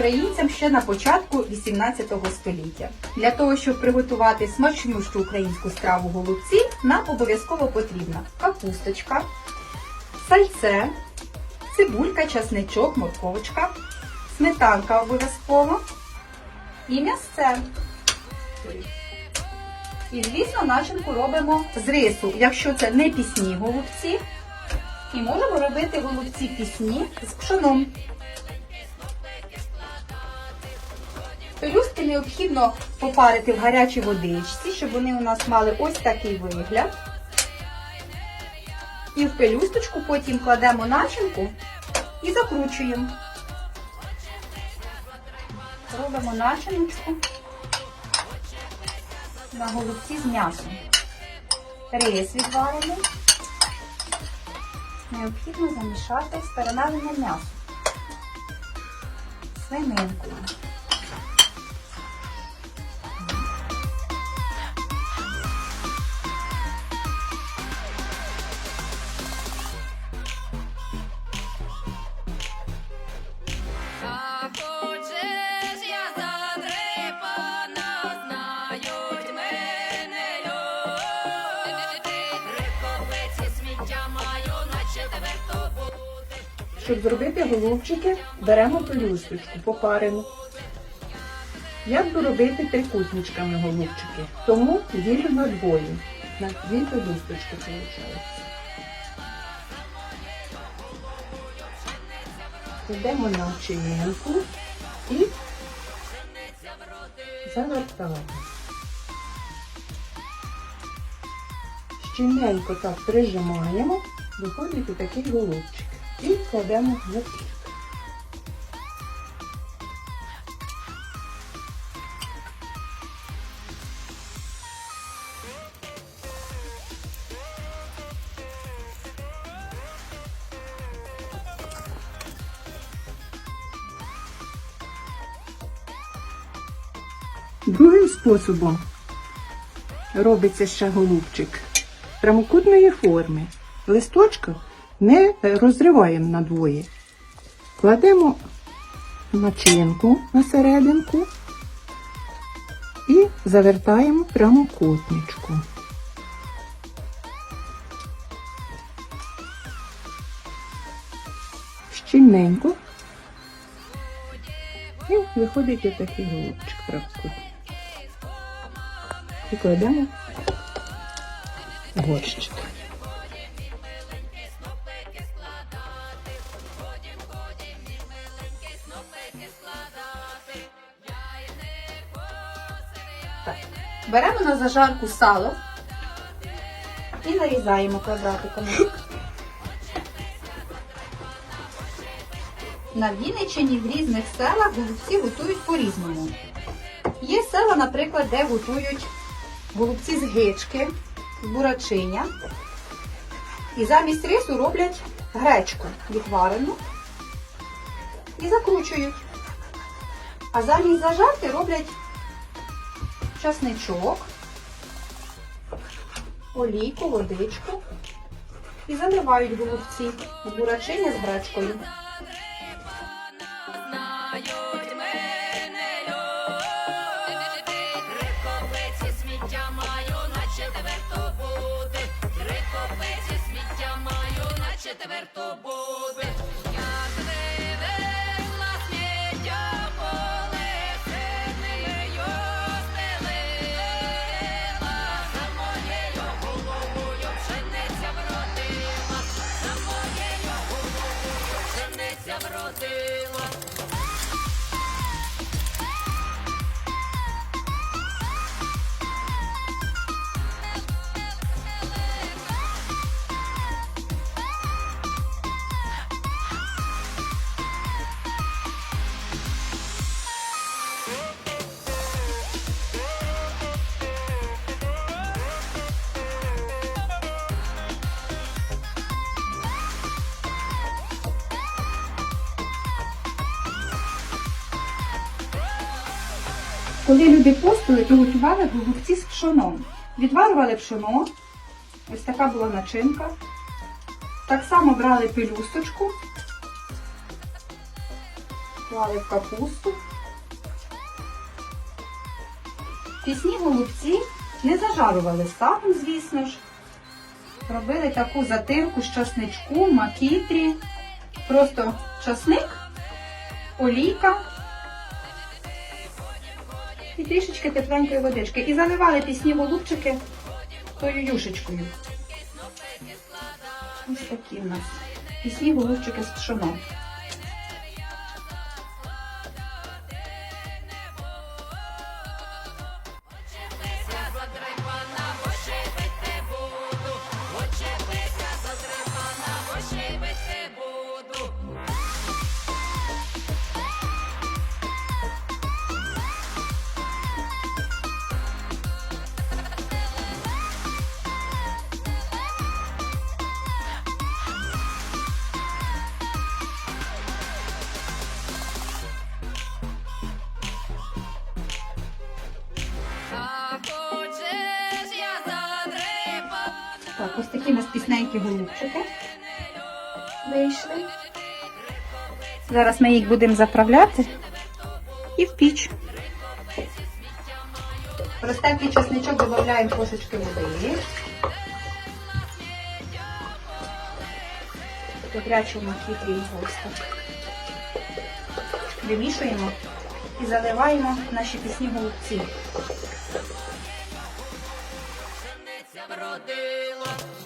українцям ще на початку 18 століття. Для того, щоб приготувати смачнющу українську страву голубці, нам обов'язково потрібна капусточка, сальце, цибулька, часничок, морковочка, сметанка обов'язково і м'ясце. І, звісно, начинку робимо з рису, якщо це не пісні голубці. І можемо робити голубці пісні з пшоном. Пелюстки необхідно попарити в гарячій водичці, щоб вони у нас мали ось такий вигляд. І в пелюсточку потім кладемо начинку і закручуємо. Робимо начиночку на голубці з м'ясом. Рис відварений. Необхідно замішати з перемеленим м'ясом. Свининкою. Щоб зробити голубчики, беремо пелюсточку попарену. Я буду робити трикутничками голубчики, тому ділю на двоє. На дві пелюсточки виходить. Йдемо на чинку і завертаємо. Щільненько так прижимаємо, виходить такий голубчик. І кладемо плівку. Другим способом робиться ще голубчик прямокутної форми. Листочка не розриваємо на двоє. Кладемо начинку на серединку і завертаємо прямокутничку. Щільненько. І виходить отакий голубчик прямокутний. І кладемо горщик. Беремо на зажарку сало і нарізаємо квадратиками. На Вінниччині в різних селах голубці готують по-різному. Є села, наприклад, де готують голубці з гички, з бурачиня. І замість рису роблять гречку відварену і закручують. А замість зажарки роблять часничок, олійку, водичку і заливають голубці з бурачиня з гречкою. Знають мене люди. Коли люди постили, то готували голубці з пшоном. Відварювали пшоно, ось така була начинка. Так само брали пелюсточку Клали в капусту. Пісні голубці не зажарували сагом, звісно ж. Робили таку затирку з часничку, макітрі. Просто часник, олійка і трішечки тепленької водички. І заливали пісні голубчики тою юшечкою. Ось такі в нас. Пісні голубчики з пшоном. Ось такі у нас пісненькі голубчики вийшли. Зараз ми їх будемо заправляти і в піч. Розтертий чесничок додаємо трошечки води. Добрячу макітрі його ось. Вимішуємо і заливаємо наші пісні голубці. Thank you.